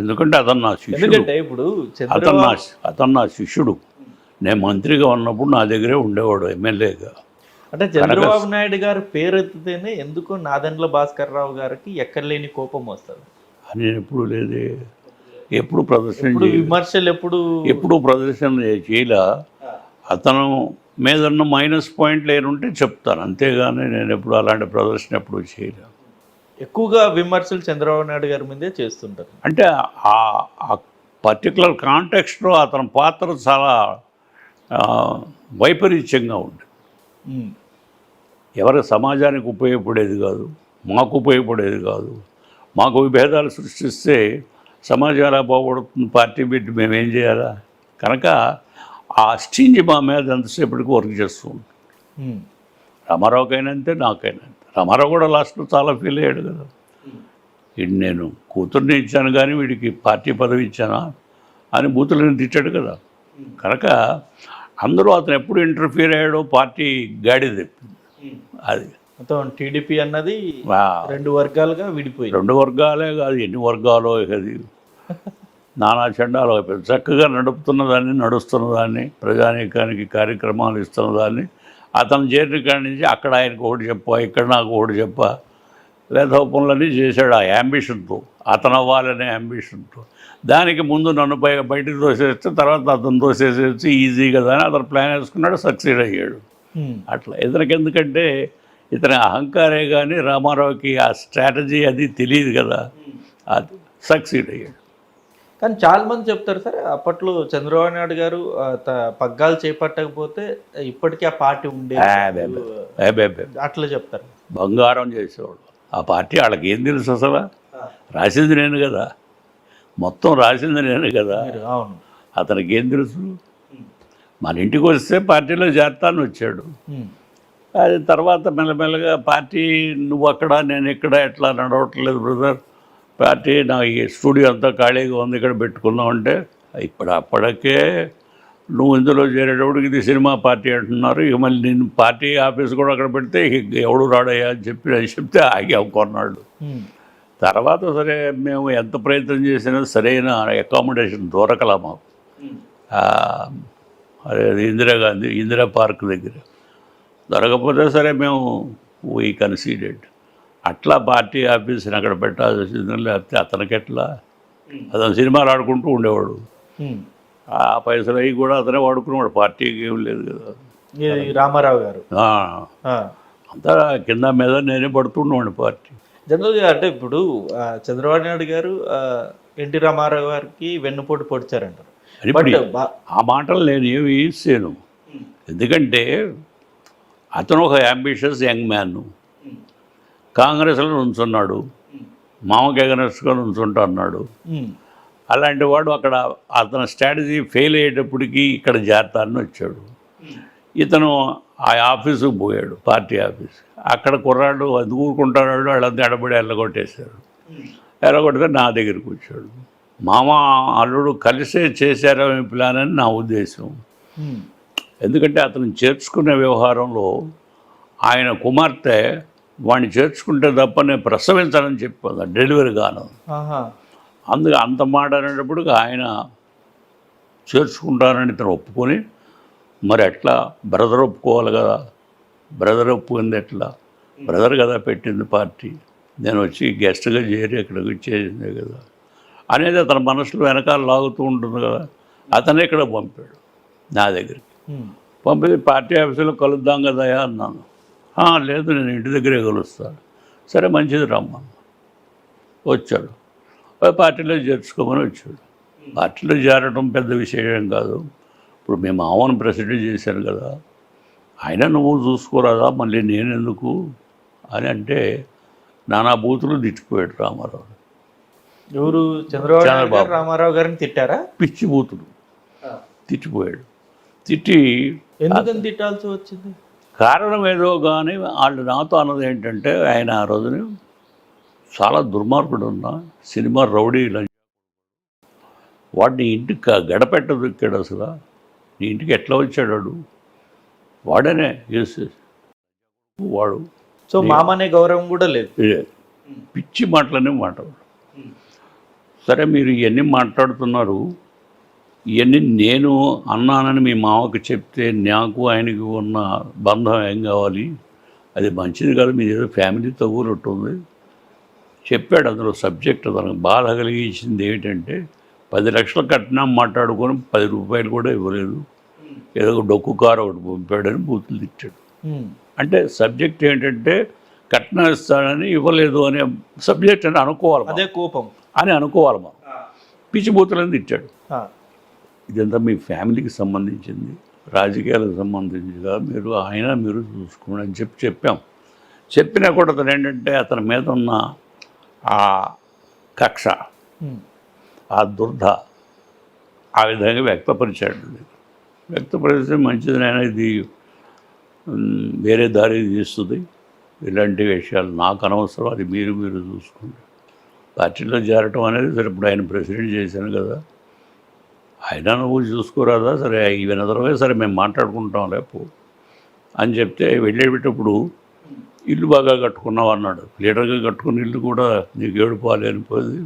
ఎందుకంటే అతను నా శిష్యుడు. ఇప్పుడు అతను నా అతను నా శిష్యుడు. నేను మంత్రిగా ఉన్నప్పుడు నా దగ్గరే ఉండేవాడు ఎమ్మెల్యేగా అంటే చంద్రబాబు నాయుడు గారు పేరెత్తితేనే ఎందుకు నాదెండ్ల భాస్కర్ రావు గారికి ఎక్కడలేని కోపం వస్తుంది? అని నేను ఎప్పుడు లేదే. ఎప్పుడు ప్రదర్శన విమర్శలు ఎప్పుడు ఎప్పుడు ప్రదర్శన చేయలే. అతను మీద ఉన్న మైనస్ పాయింట్లు ఏనుంటే చెప్తాను. అంతేగాని నేను ఎప్పుడు అలాంటి ప్రదర్శన ఎప్పుడు చేయలే. ఎక్కువగా విమర్శలు చంద్రబాబు నాయుడు గారి మీదే చేస్తుంటారు. అంటే ఆ పర్టికులర్ కాంటెక్స్ట్లో అతని పాత్ర చాలా వైపరీత్యంగా ఉంది. ఎవరి సమాజానికి ఉపయోగపడేది కాదు మాకు ఉపయోగపడేది కాదు. మాకు విభేదాలు సృష్టిస్తే సమాజం ఎలా బాగుపడుతుంది పార్టీ పెట్టి మేము ఏం చేయాలా? కనుక ఆ స్టింజ్ మా మీద ఎంతసేపటికి వర్క్ చేస్తూ ఉంటాం. రామారావుకైనా అంతే నాకైనా రామారావు కూడా లాస్ట్లో చాలా ఫీల్ అయ్యాడు కదా. వీడు నేను కూతుర్ని ఇచ్చాను కానీ వీడికి పార్టీ పదవి ఇచ్చానా అని బూతులను తిట్టాడు కదా. కనుక అందరూ అతను ఎప్పుడు ఇంటర్ఫీర్ అయ్యాడో పార్టీ గాడి తెప్పింది. అది. మొత్తం టీడీపీ అన్నది రెండు వర్గాలుగా విడిపోయింది. రెండు వర్గాలే కాదు ఎన్ని వర్గాలో అది. నానా చండాలు చక్కగా నడుపుతున్న దాన్ని నడుస్తున్న దాన్ని ప్రజానీకానికి కార్యక్రమాలు ఇస్తున్న దాన్ని అతను చేరిన కాడి నుంచి అక్కడ ఆయనకు ఒకటి చెప్పా ఇక్కడ నాకు ఒకటి చెప్పా. లేదా పనులన్నీ చేశాడు ఆ యాంబిషన్తో అతను అవ్వాలనే యాంబిషన్తో దానికి ముందు నన్ను బయ బయటకు తోసేస్తే తర్వాత అతను తోసేసేసి ఈజీ కదా అని అతను ప్లాన్ వేసుకున్నాడు సక్సీడ్ అయ్యాడు. అట్లా. ఇతనికి ఎందుకంటే ఇతని అహంకారే కానీ రామారావుకి ఆ స్ట్రాటజీ అది తెలియదు కదా. అది సక్సీడ్ అయ్యాడు. కానీ చాలా మంది చెప్తారు సార్ అప్పట్లో చంద్రబాబు నాయుడు గారు పగ్గాలు చేపట్టకపోతే ఇప్పటికీ ఆ పార్టీ ఉండే. అట్లా చెప్తారు. బంగారం చేసేవాడు ఆ పార్టీ వాళ్ళకి ఏం తెలుసు అసలు? రాసింది నేను కదా. మొత్తం రాసింది నేను కదా అవును. అతనికి ఏం తెలుసు? మన ఇంటికి వస్తే పార్టీలో చేరతాను వచ్చాడు. అది తర్వాత మెల్లమెల్లగా పార్టీ నువ్వు అక్కడ నేను ఇక్కడ ఎట్లా నడవట్లేదు బ్రదర్? పార్టీ నా ఈ స్టూడియో అంతా ఖాళీగా ఉంది ఇక్కడ పెట్టుకుందాం అంటే ఇప్పుడు అప్పటికే నువ్వు ఇందులో చేరేటప్పుడు ఇది సినిమా పార్టీ అంటున్నారు. ఇక మళ్ళీ నేను పార్టీ ఆఫీస్ కూడా అక్కడ పెడితే ఇక ఎవడు రాడయ్యా అని చెప్పి అని చెప్తే ఆగాం కొన్నాళ్ళు ఉమ్. తర్వాత సరే మేము ఎంత ప్రయత్నం చేసినా సరైన అకామిడేషన్ దొరకలా మాకు. అదే ఇందిరాగాంధీ ఇందిరా పార్క్ దగ్గర. దొరకపోతే సరే మేము వీ కన్సీడెడ్ అట్లా పార్టీ ఆఫీస్ని అక్కడ పెట్టాల్సి వచ్చింది లేకపోతే అతనికి ఎట్లా? అతను సినిమాలు ఆడుకుంటూ ఉండేవాడు. ఆ పైసలు అవి కూడా అతనే వాడుకునేవాడు. పార్టీకి ఏం లేదు కదా. రామారావు గారు. అంతా కింద మీద నేనే పడుతుండేవాడిని పార్టీ. జనరల్గా అంటే ఇప్పుడు చంద్రబాబు నాయుడు గారు ఎన్టీ రామారావు గారికి వెన్నుపోటు పొడిచారంటారు. ఆ మాటలు నేను ఏమి ఇస్తాను ఎందుకంటే అతను ఒక అంబిషియస్ యంగ్ మ్యాన్ కాంగ్రెస్లో నుంచున్నాడు మామకి ఎగనెస్ట్గా నుంచుంటా అన్నాడు. అలాంటి వాడు అక్కడ అతని స్ట్రాటజీ ఫెయిల్ అయ్యేటప్పటికి ఇక్కడ చేరతానని వచ్చాడు. ఇతను ఆ ఆఫీసుకు పోయాడు పార్టీ ఆఫీస్. అక్కడ కుర్రాడు అది ఊరుకుంటాడు వాళ్ళంతా ఎడబడి ఎల్లగొట్టేశారు ఎల్లగొడితే నా దగ్గరికి వచ్చాడు. మామ అల్లుడు కలిసే చేశారో ఈ ప్లాన్ అని నా ఉద్దేశం. ఎందుకంటే అతను చేర్చుకునే వ్యవహారంలో ఆయన కుమార్తె వాడిని చేర్చుకుంటే తప్ప నేను ప్రసవించాలని చెప్పి డెలివరీ గాను. ఆహా. అందుకే అంత మాట అనేటప్పుడు ఆయన చేర్చుకుంటానని ఇతను ఒప్పుకొని మరి ఎట్లా బ్రదర్ ఒప్పుకోవాలి కదా. బ్రదర్ ఒప్పుకుంది ఎట్లా? బ్రదర్ కదా పెట్టింది పార్టీ. నేను వచ్చి గెస్ట్గా చేరి ఇక్కడికి వచ్చేసిందే కదా. అనేది అతని మనసులో వెనకాల లాగుతూ ఉంటుంది కదా. అతనే ఇక్కడ పంపాడు నా దగ్గరికి. ఉమ్. పంపి పార్టీ ఆఫీసులో కలుద్దాం కదయా అన్నాను. "ఆ, లేదు నేను ఇంటి దగ్గరే కలుస్తాను. సరే మంచిది రమ్మా వచ్చాడు. పార్టీలో చేర్చుకోమని వచ్చాడు. పార్టీలో చేరడం పెద్ద విషయం కాదు. ఇప్పుడు మేము మామూలు ప్రెసిడెంట్ చేశాను కదా. అయినా నువ్వు చూసుకోరాదా? మళ్ళీ నేను ఎందుకు అని అంటే నానా బూతులు తిట్టిపోయాడు రామారావు. ఎవరు? చంద్రబాబు చంద్రబాబు. రామారావు గారిని తిట్టారా? పిచ్చి బూతులు తిట్టిపోయాడు. తిట్టి ఎందుకని తిట్టాల్సి వచ్చింది? కారణం ఏదో కానీ వాళ్ళు నాతో అన్నది ఏంటంటే ఆయన ఆ రోజున చాలా దుర్మార్గుడు ఉన్న సినిమా రౌడీ వాడిని ఇంటికి క- గడపెట్ట దొక్కాడు అసలు. నీ ఇంటికి ఎట్లా వచ్చాడు వాడు? వాడనే. వాడు సో మామనే గౌరవం కూడా లేదు. పిచ్చి మాటలనే మాట్లాడు సరే మీరు ఇవన్నీ మాట్లాడుతున్నారు. ఇవన్నీ నేను అన్నానని మీ మామకు చెప్తే నాకు ఆయనకి ఉన్న బంధం ఏం కావాలి? అది మంచిది కాదు మీ ఏదో ఫ్యామిలీతో ఊరట్టుంది చెప్పాడు అందులో సబ్జెక్ట్ తనకు బాధ కలిగించింది ఏమిటంటే పది లక్షలు కట్టినా మాట్లాడుకొని పది రూపాయలు కూడా ఇవ్వలేదు. ఏదో ఒక డొక్కు కారు ఒకటి పంపాడని బూతులు తిట్టాడు. అంటే సబ్జెక్ట్ ఏంటంటే కట్నం ఇస్తానని ఇవ్వలేదు అనే సబ్జెక్ట్ అని అనుకోవాలి. అదే కోపం. అని అనుకోవాలి మనం. పిచ్చి బూతులని తిట్టాడు. ఇదంతా మీ ఫ్యామిలీకి సంబంధించింది రాజకీయాలకు సంబంధించిగా మీరు ఆయన మీరు చూసుకోండి అని చెప్పి చెప్పాం. చెప్పినా కూడా అతను ఏంటంటే అతని మీద ఉన్న ఆ కక్ష. ఆ దుర్ధ ఆ విధంగా వ్యక్తపరిచాడు. వ్యక్తపరిస్తే మంచిది నాయన ఇది వేరే దారి తీస్తుంది. ఇలాంటి విషయాలు నాకు అనవసరం అది మీరు మీరు చూసుకోండి పార్టీలో చేరటం అనేది ఇప్పుడు ఆయన ప్రెసిడెంట్ చేశాను కదా. ఆయన నువ్వు చూసుకోరాదా? సరే ఈవెన్ అదర్వే సరే మేము మాట్లాడుకుంటాం లేపు అని చెప్తే వెళ్ళేటప్పుడు ఇల్లు బాగా కట్టుకున్నావు అన్నాడు. లీడర్గా కట్టుకున్న ఇల్లు కూడా నీకు ఏడుకోవాలి అనిపోయింది.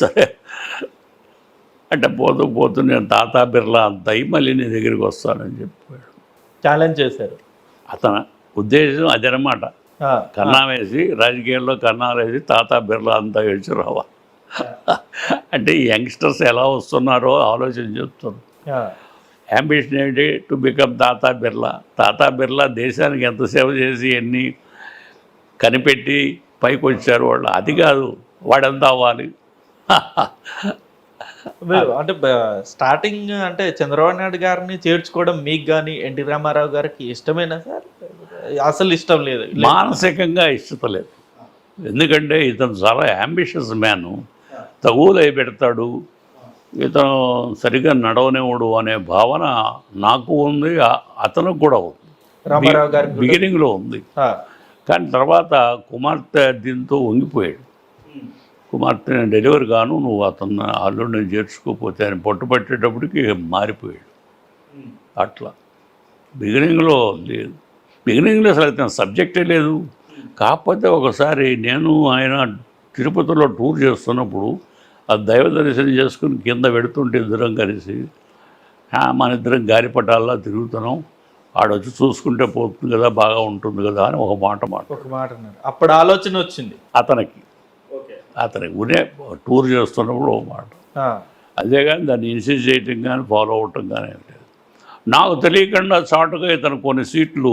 సరే. అంటే పోతూ పోతూ నేను తాతా బిర్లా అంత అయి మళ్ళీ నీ దగ్గరికి వస్తానని చెప్పాడు. ఛాలెంజ్ చేశారు. అతని ఉద్దేశం అదనమాట. కన్నా వేసి రాజకీయాల్లో కన్నాలు వేసి తాతా బిర్లా అంతా ఏడ్చి రావా అంటే యంగ్స్టర్స్ ఎలా వస్తున్నారో ఆలోచన చెప్తారు ఆ, అంబిషన్ ఏంటి? టు బికమ్ తాతా బిర్లా. తాతా బిర్లా దేశానికి ఎంత సేవ చేసి ఎన్ని కనిపెట్టి పైకి వచ్చారు వాళ్ళు? అది కాదు. వాడెంత అవ్వాలి. అంటే స్టార్టింగ్ అంటే చంద్రబాబు నాయుడు గారిని చేర్చుకోవడం మీకు కానీ ఎన్టీ రామారావు గారికి ఇష్టమేనా సార్? అసలు ఇష్టం లేదు. మానసికంగా ఇష్టత లేదు ఎందుకంటే ఇతను చాలా అంబిషియస్ మ్యాను తగులై పెడతాడు ఇతను సరిగ్గా నడవనివ్వడు అనే భావన నాకు ఉంది అతనికి కూడా ఉంది. రామారావు కూడా- బిగినింగ్లో ఉంది. కానీ తర్వాత కుమార్తె దీంతో వంగిపోయాడు. కుమార్తె డెలివరీ గాను నువ్వు అతను అల్లుడిని చేర్చుకోకపోతే ఆయన పట్టుపట్టేటప్పటికి మారిపోయాడు. అట్లా. బిగినింగ్లో లేదు. బిగినింగ్లో అసలు అతను సబ్జెక్టే లేదు. కాకపోతే ఒకసారి నేను ఆయన తిరుపతిలో టూర్ చేస్తున్నప్పుడు ఆ దైవ దర్శనం చేసుకుని కింద పెడుతుంటే ఇద్దరం కలిసి "ఆ, మన ఇద్దరం గాలిపటాల్లో తిరుగుతున్నాం. ఆడొచ్చి చూసుకుంటే పోతుంది కదా బాగా ఉంటుంది కదా అని ఒక మాట మాట. ఒక మాట అన్నారు అప్పుడు ఆలోచన వచ్చింది. అతనికి. అతనికి ఉనే టూర్ చేస్తున్నప్పుడు ఒక మాట. ఆ, అదే కానీ దాన్ని ఇన్సిస్ట్ చేయటం కానీ ఫాలో అవటం కానీ లేదు. నాకు తెలియకుండా చాటుగా ఇతను కొన్ని సీట్లు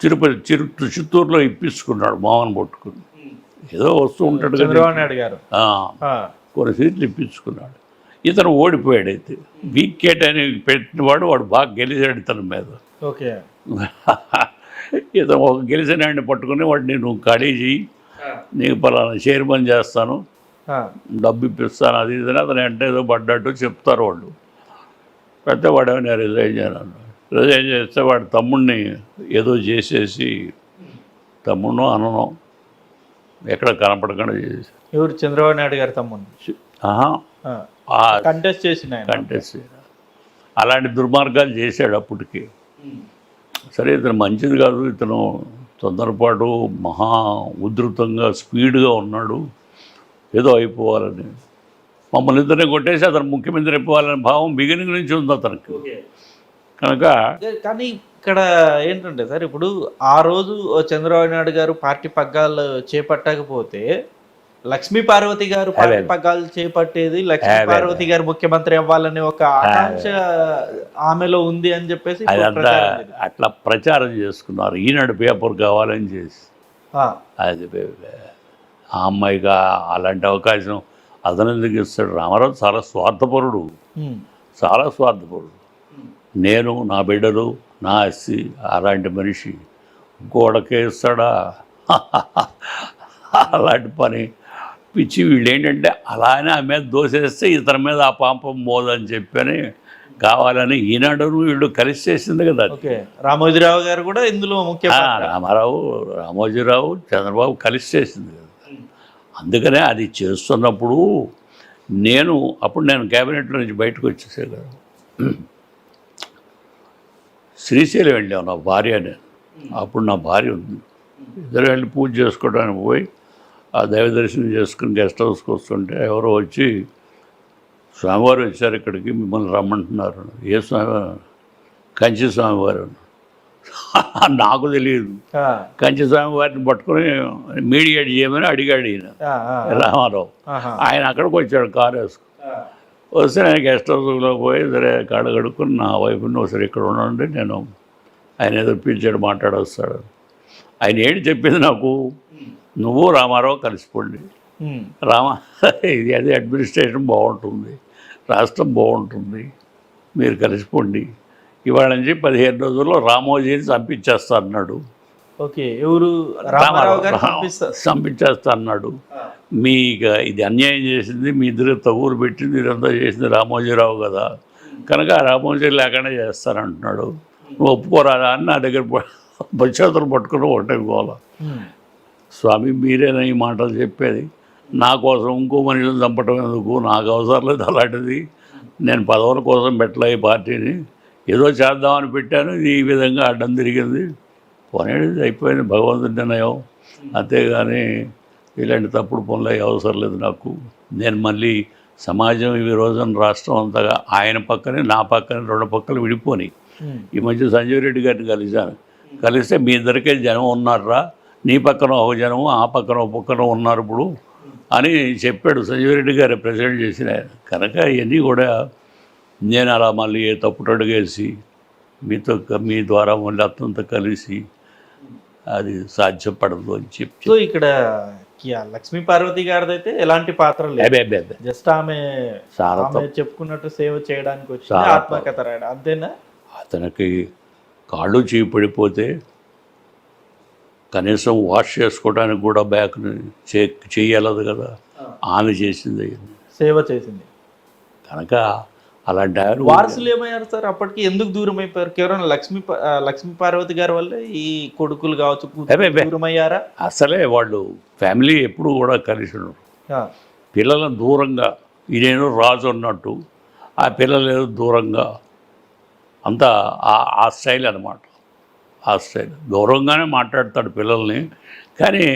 తిరుపతి చిరు చిత్తూరులో ఇప్పించుకున్నాడు మోహన్ పట్టుకుని ఏదో వస్తూ ఉంటాడు చంద్రబాబు నాయుడు గారు కొన్ని సీట్లు ఇప్పించుకున్నాడు. ఇతను ఓడిపోయాడు అయితే. వీకెట్ అని పెట్టినవాడు వాడు బాగా గెలిచాడు ఇతని మీద. ఓకే. ఇతను ఒక గెలిచిన ఆయన్ని పట్టుకుని వాడిని నువ్వు ఖాళీ చేయి నీకు పలానా చైర్మన్ చేస్తాను డబ్బు ఇప్పిస్తాను అది ఇది అతను అంటే ఏదో పడ్డట్టు చెప్తారు వాళ్ళు. అయితే వాడు నేను రిజైన్ చేయను రిజైన్ చేస్తే వాడు తమ్ముడిని ఏదో చేసేసి తమ్ముడు అనను ఎక్కడ కనపడకుండా చేసి ఎవరు? చంద్రబాబు నాయుడు గారి తమ్ముడు. కంటెస్ట్ చేసిన కంటెస్ట్ అలాంటి దుర్మార్గాలు చేశాడు అప్పటికి. సరే ఇతను మంచిది కాదు ఇతను తొందరపాటు మహా ఉధృతంగా స్పీడ్గా ఉన్నాడు. ఏదో అయిపోవాలని. మమ్మల్ని ఇద్దరిని కొట్టేసి అతను ముఖ్యమంత్రి అయిపోవాలనే భావం బిగినింగ్ నుంచి ఉంది అతనికి. కనుక కానీ ఇక్కడ ఏంటంటే సార్ ఇప్పుడు ఆ రోజు చంద్రబాబు నాయుడు గారు పార్టీ పగ్గాలు చేపట్టకపోతే లక్ష్మీ పార్వతి గారు పార్టీ పగ్గాలు చేపట్టేది లక్ష్మీ. పార్వతి గారు ముఖ్యమంత్రి అవ్వాలనే ఒక ఆకాంక్ష ఆమెలో ఉంది అని చెప్పేసి. అట్లా ప్రచారం చేసుకున్నారు. ఈనాడు పేపర్ కావాలని చేసి. ఆ, అది ఆ అమ్మాయికి ఆ- అలాంటి అవకాశం అతను ఎందుకు ఇస్తాడు? రామారావు చాలా స్వార్థపరుడు. చాలా స్వార్థపరుడు. నేను నా బిడ్డలు నా అస్సి అలాంటి మనిషి. ఇంకోడకే ఇస్తాడా అలాంటి పని. పిచ్చి వీళ్ళు ఏంటంటే అలానే ఆ మీద దోసేస్తే ఇతని మీద ఆ పాపం మోదని చెప్పని కావాలని ఈనాడును వీళ్ళు కలిసి చేసింది కదా రామోజీరావు గారు కూడా ఇందులో ముఖ్య. రామారావు రామోజీరావు చంద్రబాబు కలిసి చేసింది కదా. అందుకనే అది చేస్తున్నప్పుడు నేను అప్పుడు నేను క్యాబినెట్లో నుంచి బయటకు వచ్చేసే కదా. శ్రీశైలం వెళ్ళాం నా భార్య నేను అప్పుడు నా భార్య ఉంది. ఇద్దరు వెళ్ళి పూజ చేసుకోవడానికి పోయి ఆ దైవ దర్శనం చేసుకుని గెస్ట్ హౌస్కి వస్తుంటే ఎవరో వచ్చి స్వామివారు వచ్చారు ఇక్కడికి మిమ్మల్ని రమ్మంటున్నారు. ఏ స్వామి కంచి స్వామివారు నాకు తెలియదు. కంచి స్వామివారిని పట్టుకుని మీడియేట్ చేయమని అడిగాడు ఈయన. రామారావు. ఆయన అక్కడికి వచ్చాడు కారు వేసుకుని. వస్తే నేను గెస్ట్ హౌస్లో పోయి సరే కాడ కడుక్కుని నా వైపుని ఒకసారి ఇక్కడ ఉండండి నేను ఆయన ఏదో పిలిచాడు మాట్లాడొస్తాడు ఆయన ఏంటి చెప్పింది నాకు? నువ్వు రామారావు కలిసిపోండి. రామ ఇది అది అడ్మినిస్ట్రేషన్ బాగుంటుంది. రాష్ట్రం బాగుంటుంది. మీరు కలిసిపోండి. ఇవాళ నుంచి పదిహేను రోజుల్లో రామోజీని చంపించేస్తా అన్నాడు. ఓకే ఎవరు? రామారావు గారు అన్నాడు. మీ ఇక ఇది అన్యాయం చేసింది మీ ఇద్దరు తగురు పెట్టింది ఇదంతా చేసింది రామోజీరావు కదా. కనుక రామోజీ లేకుండా చేస్తానంటున్నాడు. నువ్వు ఒప్పుకోరాదా అని నా దగ్గర చేతులు పట్టుకుని ఒకటే గోల. స్వామి మీరేనా ఈ మాటలు చెప్పేది? నా కోసం ఇంకో మనిషిని చంపటం ఎందుకు? నాకు అవసరం లేదు అలాంటిది. నేను పదవుల కోసం పెట్టలే ఈ పార్టీని. ఏదో చేద్దామని పెట్టాను ఇది ఈ విధంగా అడ్డం తిరిగింది. పోనేది అయిపోయింది భగవంతుడి నిర్ణయం. అంతేగాని ఇలాంటి తప్పుడు పనులు అయ్యే అవసరం లేదు నాకు. నేను మళ్ళీ సమాజం ఈ రోజున రాష్ట్రం అంతగా ఆయన పక్కనే నా పక్కనే రెండు పక్కలు విడిపోని. ఈ మధ్య సంజయ్ రెడ్డి గారిని కలిశాను. కలిస్తే మీ ఇద్దరికే జనం ఉన్నారా నీ పక్కన ఒక జనం ఆ పక్కన ఒక పక్కన ఉన్నారు ఇప్పుడు అని చెప్పాడు సంజయ్ రెడ్డి గారు ప్రెసిడెంట్ చేసిన. కనుక ఇవన్నీ కూడా నేను అలా మళ్ళీ ఏ తప్పుడు అడుగేసి మీతో మీ ద్వారా మళ్ళీ అతనితో కలిసి అది సాధ్యపడదు అని చెప్పి సో ఇక్కడ లక్ష్మీ పార్వతి గారిది అయితే ఎలాంటి పాత్ర లేదు జస్ట్ ఆమె చెప్పుకున్నట్టు సేవ చేయడానికి వచ్చి ఆత్మకథ రాయడం. అంతేనా? అతనికి కాళ్ళు చేయి పడిపోతే కనీసం వాష్ చేసుకోవడానికి కూడా బ్యాక్ని చే చేయలేదు కదా. ఆమె చేసింది. సేవ చేసింది. కనుక అలాంటి ఆయన వారసులు ఏమయ్యారు సార్? అప్పటికి ఎందుకు దూరం అయిపోయారు కేవలం లక్ష్మీ లక్ష్మీ పార్వతి గారి వల్ల ఈ కొడుకులు కావచ్చు. దూరం అయ్యారా అసలే వాళ్ళు ఫ్యామిలీ ఎప్పుడు కూడా కలిసి ఉండరు పిల్లలను దూరంగా ఈయనేదో రాజు అన్నట్టు ఆ పిల్లలు ఏదో దూరంగా అంతా ఆ- స్టైల్ అనమాట ఆ స్టైల్. గౌరవంగానే మాట్లాడతాడు పిల్లల్ని కానీ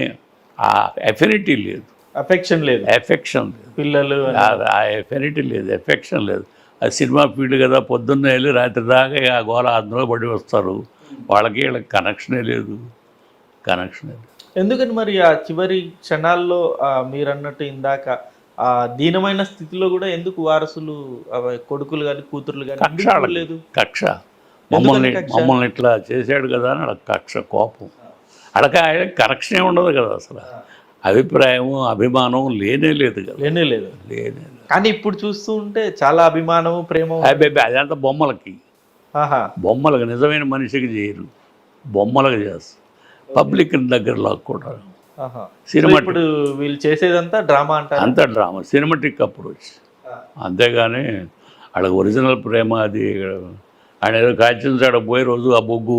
ఆ ఎఫినిటీ లేదు. అఫెక్షన్ లేదు. ఎఫెక్షన్ లేదు. పిల్లలు ఆ ఎఫినిటీ లేదు ఎఫెక్షన్ లేదు. అది సినిమా ఫీల్డ్ కదా పొద్దున్నే వెళ్ళి రాత్రి దాకా ఆ గోల అందులో పడి వస్తారు. వాళ్ళకి వీళ్ళకి కనెక్షనే లేదు. కనెక్షనే లేదు. ఎందుకని మరి ఆ చివరి క్షణాల్లో ఆ, మీరు అన్నట్టు ఇందాక ఆ దీనమైన స్థితిలో కూడా ఎందుకు వారసులు ఆ, కొడుకులు కానీ కూతుర్లు కానీ. లేదు కక్ష మమ్మల్ని? మమ్మల్ని ఇట్లా చేశాడు కదా అని కక్ష కోపం. అడక కరెక్షనే ఉండదు కదా అసలు. అభిప్రాయము అభిమానం లేనే లేదు కదా. లేనే లేదు. లేనే లేదు. కానీ ఇప్పుడు చూస్తూ ఉంటే చాలా అభిమానము ప్రేమ అబ్బాయి అదంతా బొమ్మలకి. బొమ్మలకు నిజమైన మనిషికి చేయరు. బొమ్మలకు చేస్తారు. పబ్లిక్ దగ్గర సో సినిమా ఇప్పుడు వీళ్ళు చేసేదంతా డ్రామా అంటారు? అంత డ్రామా. సినిమాటిక్ అప్రోచ్ అంతేగాని వాళ్ళకి ఒరిజినల్ ప్రేమ అది ఆయన ఏదో కాల్చించాడు పోయే రోజు ఆ బొగ్గు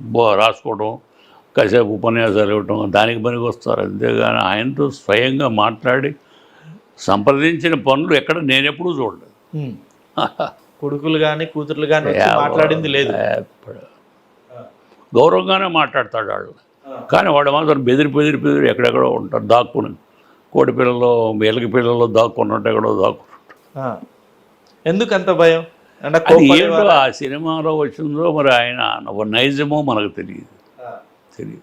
బో రాసుకోవడం కాసేపు ఉపన్యాసాలు ఇవ్వటం దానికి పనికి వస్తారు అంతేగాని ఆయనతో స్వయంగా మాట్లాడి సంప్రదించిన పనులు ఎక్కడ నేనెప్పుడూ చూడలేదు. కొడుకులు కానీ కూతుర్లు కానీ మాట్లాడింది లేదు. గౌరవంగానే మాట్లాడతాడు వాళ్ళు కానీ వాడు మాత్రం బెదిరి బెదిరి బెదిరి ఎక్కడెక్కడో ఉంటారు దాక్కుని. కోడి పిల్లలు ఎలక పిల్లలు దాక్కున్నట్టు ఎక్కడో దాక్కుని ఆ. ఎందుకు అంత భయం అది? ఏంటో ఆ సినిమాలో వచ్చిందో మరి ఆయన నైజమో మనకు తెలియదు. తెలియదు.